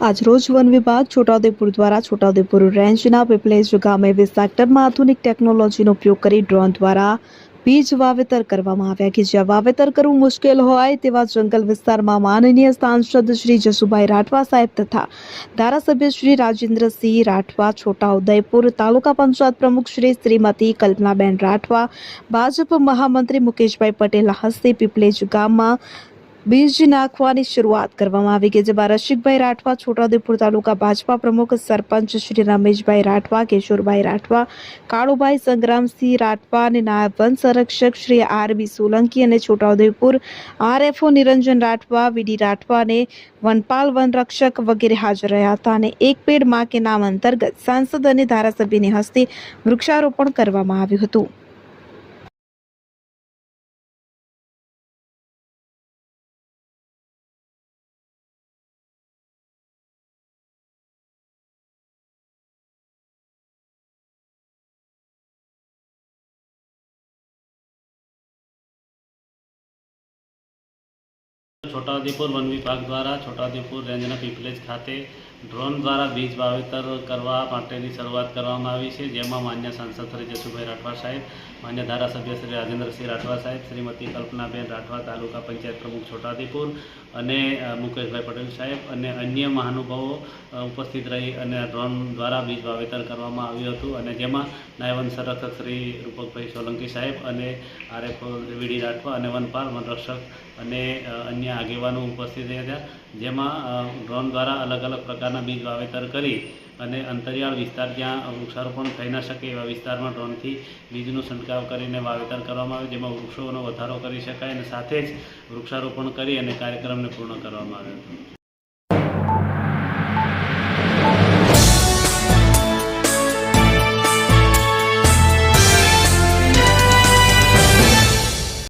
આજરોજ વન વિભાગ છોટાઉદેપુર દ્વારા છોટાઉદેપુર રેન્જના પીપલેજ ગામે વીસ સેક્ટરમાં આધુનિક ટેકનોલોજીનો ઉપયોગ કરી ડ્રોન દ્વારા બીજ વાવેતર કરવામાં આવ્યા કે જ્યાં વાવેતર કરવું મુશ્કેલ હોય તેવા જંગલ વિસ્તારમાં માનનીય સાંસદ શ્રી જસુભાઈ રાઠવા સાહેબ તથા ધારાસભ્ય શ્રી રાજેન્દ્રસિંહ રાઠવા, છોટાઉદેપુર તાલુકા પંચાયત પ્રમુખ શ્રી શ્રીમતી કલ્પનાબેન રાઠવા, ભાજપ મહામંત્રી મુકેશભાઈ પટેલ હસ્તે પીપલેજ ગામમાં બીજ નાખવાની શરૂઆત કરવામાં આવી કે જેમાં રસિકભાઈ રાઠવા, છોટાઉદેપુર તાલુકા ભાજપા પ્રમુખ સરપંચ શ્રી રમેશભાઈ રાઠવા, કિશોરભાઈ રાઠવા, કાળુભાઈ સંગ્રામસિંહ રાઠવા અને નાયબ વન સંરક્ષક શ્રી આર બી સોલંકી અને છોટાઉદેપુર આરએફઓ નિરંજન રાઠવા, વીડી રાઠવા અને વનપાલ વનરક્ષક વગેરે હાજર રહ્યા હતા અને એક પેડમાં કે નામ અંતર્ગત સાંસદ અને ધારાસભ્યની હસ્તે વૃક્ષારોપણ કરવામાં આવ્યું હતું. છોટાઉદેપુર વન વિભાગ દ્વારા છોટાઉદેપુર રેન્જના પીપલેજ ખાતે ડ્રોન દ્વારા બીજ વાવેતર કરવા માટેની શરૂઆત કરવામાં આવી છે, જેમાં માન્ય સાંસદ શ્રી જસુભાઈ રાઠવા સાહેબ, માન્ય ધારાસભ્ય શ્રી રાજેન્દ્રસિંહ રાઠવા સાહેબ, શ્રીમતી કલ્પનાબેન રાઠવા, તાલુકા પંચાયત પ્રમુખ છોટાદીપુર અને મુકેશભાઈ પટેલ સાહેબ અને અન્ય મહાનુભાવો ઉપસ્થિત રહી અને ડ્રોન દ્વારા બીજ વાવેતર કરવામાં આવ્યું હતું અને જેમાં નાયવન સંરક્ષક શ્રી રૂપકભાઈ સોલંકી સાહેબ અને આરએફ વીડી રાઠવા અને વનપાલ વનરક્ષક અને અન્ય આગેવાનો ઉપસ્થિત રહ્યા હતા, જેમાં ડ્રોન દ્વારા અલગ અલગ પ્રકારના બીજ વાવેતર કરી અને અંતરિયાળ વિસ્તાર જ્યાં વૃક્ષારોપણ થઈ ન શકે એવા વિસ્તારમાં ડ્રોનથી બીજનો છંટકાવ કરીને વાવેતર કરવામાં આવે, જેમાં વૃક્ષોનો વધારો કરી શકાય અને સાથે જ વૃક્ષારોપણ કરી અને કાર્યક્રમને પૂર્ણ કરવામાં આવ્યો